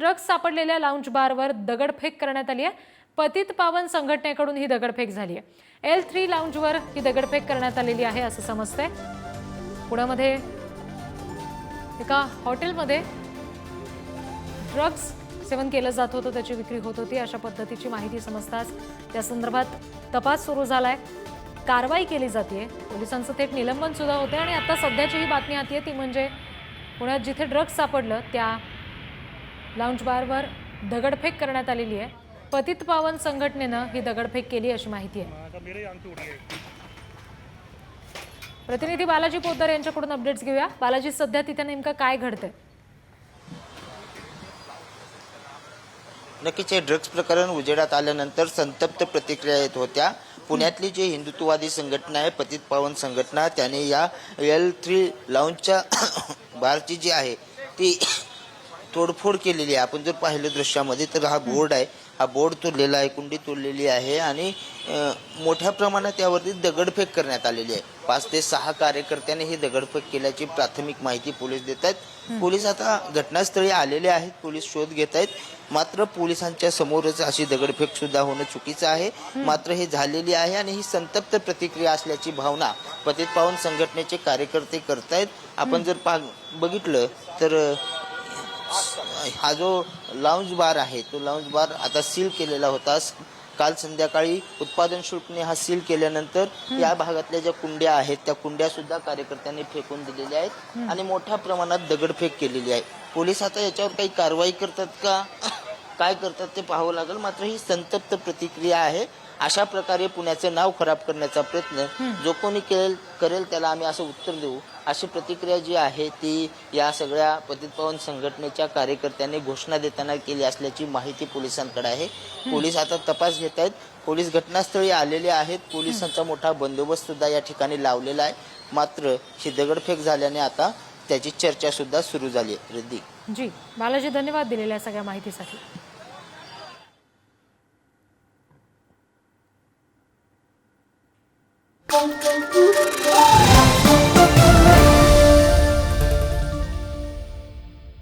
Drugs सापडलेल्या lounge बारवर दगडफेक करण्यात आली आहे. पतित पावन संघटनेकडून ही दगडफेक झाली आहे. एल थ्री लाऊंजवर ही दगडफेक करण्यात आलेली आहे असं समजतंय. पुण्यामध्ये एका हॉटेलमध्ये ड्रग्ज सेवन केलं जात होतं त्याची विक्री होत होती. अशा पद्धतीची माहिती समजताच त्या संदर्भात तपास सुरू झाला आहे कारवाई केली जाते पोलिसांचं थेट निलंबन सुद्धा होते आणि आता सध्याची ही बातमी आती ती म्हणजे पुण्यात जिथे ड्रग्ज सापडलं त्या लाऊंज बारवर दगडफेक करण्यात आलेली आहे. पतित पावन संघटनेनं ही दगडफेक केली अशी माहिती आहे. प्रतिनिधी बालाजी पोद्दार यांच्याकडून अपडेट्स घेऊया. बालाजी सध्या तिथे नेमकं काय घडतंय? नक्कीच हे ड्रग्ज प्रकरण उजेडात आल्यानंतर संतप्त प्रतिक्रिया येत होत्या. पुण्यातली जी हिंदुत्ववादी संघटना आहे पतित पावन संघटना त्याने या एल थ्री लाऊंजच्या बारची जी आहे ती तोडफोड केलेली आहे. आपण जर पाहिलं दृश्यामध्ये तर हा बोर्ड आहे. हा बोर्ड तोडलेला आहे कुंडी तोडलेली आहे आणि मोठ्या प्रमाणात यावरती दगडफेक करण्यात आलेली आहे. पाच ते सहा कार्यकर्त्यांनी ही दगडफेक केल्याची प्राथमिक माहिती पोलीस देत आहेत. पोलीस आता घटनास्थळी आलेले आहेत. पोलीस शोध घेत आहेत. मात्र पोलिसांच्या समोरच अशी दगडफेक सुद्धा होणं चुकीचं आहे. मात्र हे झालेली आहे आणि ही संतप्त प्रतिक्रिया असल्याची भावना पतित पावन संघटनेचे कार्यकर्ते करतायत. आपण जर पा बघितलं तर हा जो लाऊंज बार आहे तो लाऊंज बार आता सील केलेला होता. काल संध्याकाळी उत्पादन शुल्कने हा सील केल्यानंतर या भागातल्या ज्या कुंड्या आहेत त्या कुंड्या सुद्धा कार्यकर्त्यांनी फेकून दिलेल्या आहेत आणि मोठ्या प्रमाणात दगडफेक केलेली आहे. पोलीस आता याच्यावर काही कारवाई करतात का? काय करतात ते पाहावं लागेल. मात्र ही संतप्त प्रतिक्रिया आहे. अशा प्रकारे पुण्याचं नाव खराब करण्याचा प्रयत्न जो कोणी केल करेल त्याला आम्ही असं उत्तर देऊ. अशी प्रतिक्रिया जी आहे ती या सगळ्या पतित पावन संघटनेच्या कार्यकर्त्यांनी घोषणा देताना केली असल्याची माहिती पोलिसांकडे आहे. पोलीस आता तपास घेत आहेत पोलीस घटनास्थळी आलेले आहेत. पोलिसांचा मोठा बंदोबस्त सुद्धा या ठिकाणी लावलेला आहे. मात्र ही दगडफेक झाल्याने आता त्याची चर्चा सुद्धा सुरू झाली आहे. जी बालाजी धन्यवाद दिलेल्या सगळ्या माहितीसाठी.